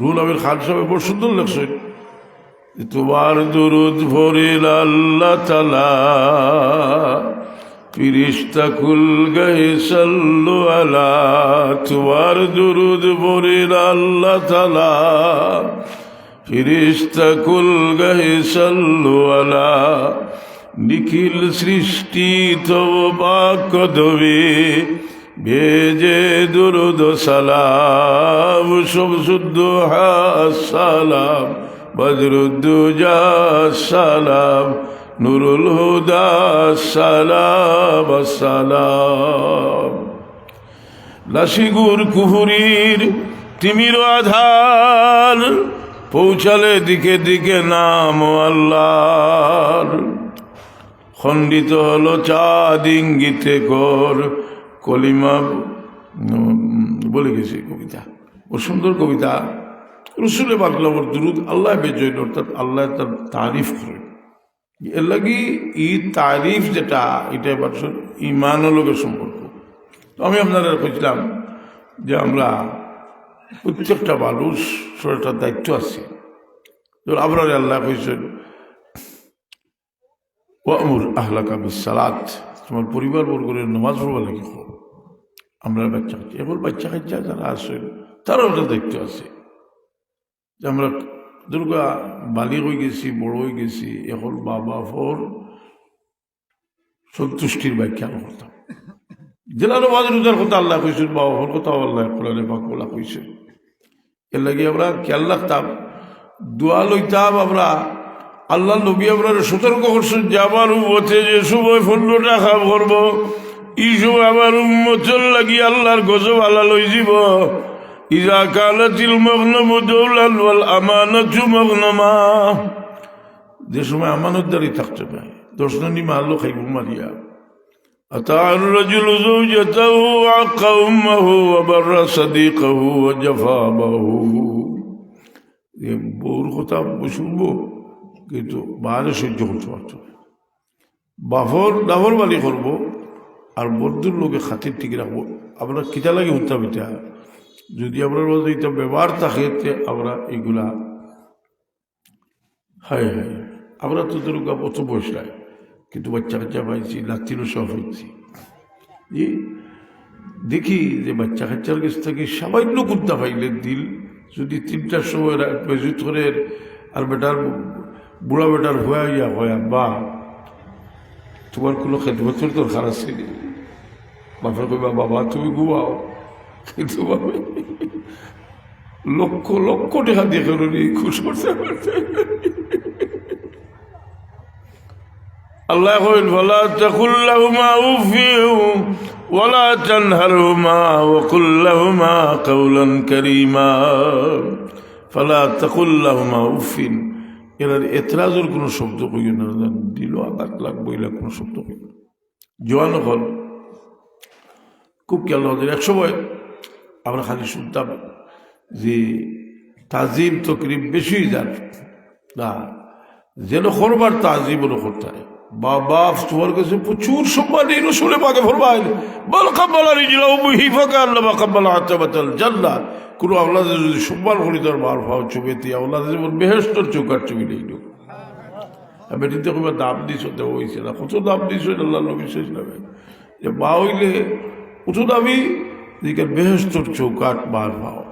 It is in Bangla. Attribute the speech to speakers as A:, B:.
A: রুল আমির খান সাহেব বড় সুন্দর লাগছে তোমার দুরুদ ভরিল আল্লাহ তালা ফিরিস্তা কুল গয়ে সাল্লু আলা। তোমার দুরুদ ভরিল আল্লাহ তালা ফিরিস্তা কুল গহে সাল্লু আলা। নিখিল সৃষ্টি তো বাক্য দবে ভেজে দুরুদ সালাম শুদ্ধ সালাম বদরুদ্দুজা সালাম, নুরুল হুদা সালাম সালাম। লাসিগুর কুহুরির তিমির আধার, পৌঁছালে দিকে দিকে নাম আল্লাহর। খণ্ডিত হলো চাঁদ ইঙ্গিতে কর কলিমা বলে গেছে কবিতা। ও সুন্দর কবিতা। রসুলে বাকলাবর দুরুদ আল্লাহ বেজয় অর্থাৎ আল্লাহ তার তারিফ করে এর লাগি ই তারিফ যেটা, এটা এবার ইমানের লোকের সম্পর্ক। তো আমি আপনারা খুঁজলাম যে আমরা প্রত্যেকটা মানুষ একটা দায়িত্ব আছে। যেমন আপনার আল্লাহ কইছেন ওয়ামুর আহলাকা বিসালাত তোমার পরিবার বর্গের নামাজ পড়বা লাগে আমরা বাচ্চা খাচ্ছি। এখন বাচ্চা কাচ্চা যারা আসেন তারাও একটা দায়িত্ব আছে। যে আমরা দুর্গা বালি হয়ে গেছি, বড় হয়ে গেছি, এখন বাবা ফোর সন্তুষ্টির ব্যাখ্যা করতাম জেলার বাজ রোজার কথা আল্লাহ কইছেন বাবা ফোর কথা আল্লাহ কোরআনে পাক বলা কইছেন এর লাগে আমরা খেয়াল রাখতাম দোয়া লইতাম আমরা, আল্লাহ নবী আমরা সতর্ক করছেন যে আমার যে সময় টাকা করব এই সময় আমার উম্মতর লাগি আল্লাহর গজব আল্লাহ লই যাব ইজা কালাতিল মগনমু দৌলাল ওয়াল আমানাতু মগনমা যে সময় আমানতদারি থাকতে পারে দর্শনী মারলো খাইব মারিয়া أطاع الرجل زوجته وعق أمه وبر صديقه وجفى أباه এ বউর কথা শুনবো কিন্তু বাইরে সহ্য করতে পারত না। বাফর দাফর বালি করবো আর বন্ধুর লোকে খাতির ঠিক রাখব। আমরা কিতা লাগে উত্তাপ এটা? যদি আমরা মধ্যে এটা ব্যবহার থাকে আমরা এগুলা হ্যাঁ হ্যাঁ। আমরা তো দুর্গা কত বয়স নাই, কিন্তু বাচ্চা কাচ্চা পাইছি লাত্তিরও সব হয়েছি যে দেখি যে বাচ্চা কাচ্চার কাছ থেকে সামান্য কুত্তা পাইলে দিল, যদি তিনটার সময় বেজুত করে আর বেটার বুড়া বেটার হয়ে ইয়া হয় বা তোমার কোনো খেদমতের দরকার আছে নি? বাপের কইবা বাবা তুমি ঘুমাও কিন্তু বাবা লক্ষ লক্ষ টাকা দিয়ে কেন নি খুশ করতে পারতে আল্লাহ কইল ফালা তাকুল লাহুমা উফিউ ওয়ালা তানহারহুমা ওয়া কুল লাহুমা কাওলান কারীমা ফালা তাকুল লাহুমা উফিন এর এতরাজের কোনো শব্দ কইও না দিল আঘাত লাগবো এলা কোনো শব্দ কইও না। জোয়ান হল, খুব খেয়াল হল এক সময় আমরা খালি শুনতাম যে তাজিম তকরিব বেশি যান না, যেন করবার তাজিম করতে হয় বাবা, তোমার কাছে প্রচুর সম্মান এই রসুলে পাকে ফরমাইল, বল কাব্বালা রিজিলা ফাকা আল্লাহ কাব্বালা আতাবাতাল জান্নাত। কোনো আওলাদে যদি সোমবার করি তোর মার ভাও তুই আওলাদে যেমন বেহেস্তর চৌকার চুবি নেই আমি এটিতে কবে দাম দিছ তো হয়েছে না। কত দাম দিছ আল্লাহ নবী ইসলামে যে মা হইলে কত দামি? দিকে বেহেস্তর চৌকাট মার ভাও।